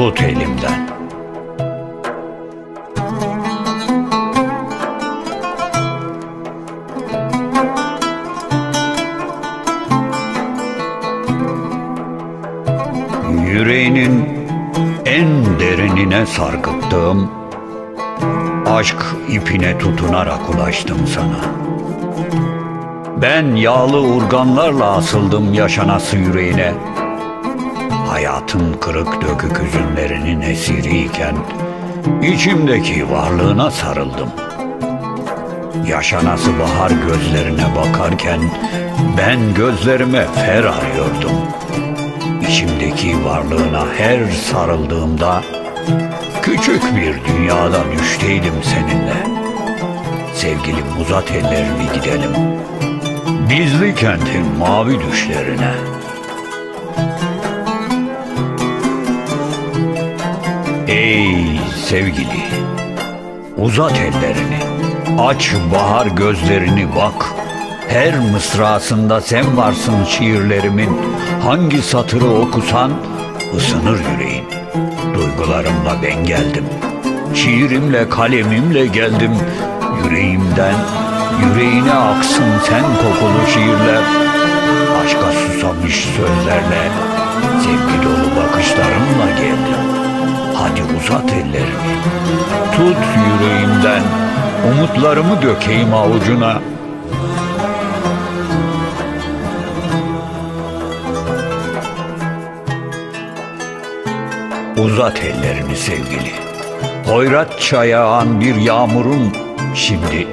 tut elimden. Yüreğinin en derinine sarkıttığım aşk ipine tutunarak ulaştım sana. Ben yağlı urganlarla asıldım yaşanası yüreğine. Hayatın kırık dökük hüzünlerinin esiriyken içimdeki varlığına sarıldım. Yaşanası bahar gözlerine bakarken ben gözlerime fer arıyordum. İçimdeki varlığına her sarıldığımda küçük bir dünyada düşteydim seninle. Sevgilim uzat ellerini gidelim. Bizli kentin mavi düşlerine. Ey sevgili, uzat ellerini, aç bahar gözlerini bak. Her mısrasında sen varsın şiirlerimin, hangi satırı okusan ısınır yüreğin. Duygularımla ben geldim, şiirimle kalemimle geldim, yüreğimden yüreğine aksın sen kokulu şiirler. Aşka susamış sözlerle, sevgi dolu bakışlarımla geldim. Ellerini, tut yüreğimden, umutlarımı dökeyim avucuna. Uzat ellerini sevgili. Hoyrat çayağan bir yağmurun şimdi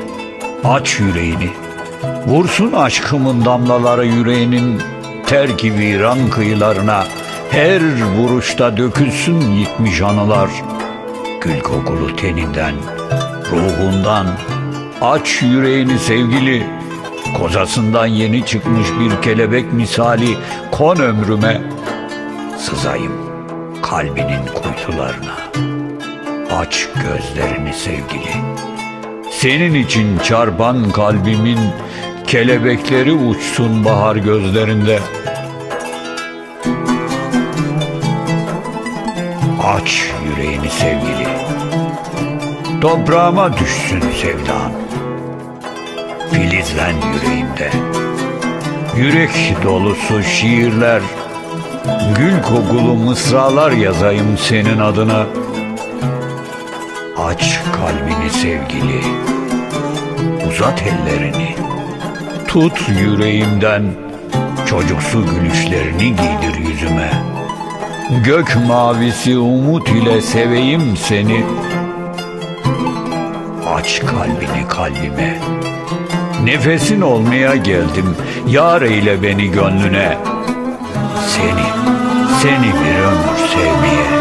aç yüreğini. Vursun aşkımın damlaları yüreğinin terki viran kıyılarına. Her vuruşta dökülsün yitmiş anılar. Gül kokulu teninden, ruhundan. Aç yüreğini sevgili. Kozasından yeni çıkmış bir kelebek misali kon ömrüme. Sızayım kalbinin kuytularına. Aç gözlerini sevgili. Senin için çarpan kalbimin kelebekleri uçsun bahar gözlerinde. Aç yüreğini sevgili. Toprağıma düşsün sevdan. Filizlen yüreğimde. Yürek dolusu şiirler, gül kokulu mısralar yazayım senin adına. Aç kalbini sevgili, uzat ellerini, tut yüreğimden çocuksu gülüşlerini giydir yüzüme. Gök mavisi umut ile seveyim seni. Aç kalbini kalbime. Nefesin olmaya geldim. Yar eyle beni gönlüne. Seni, seni bir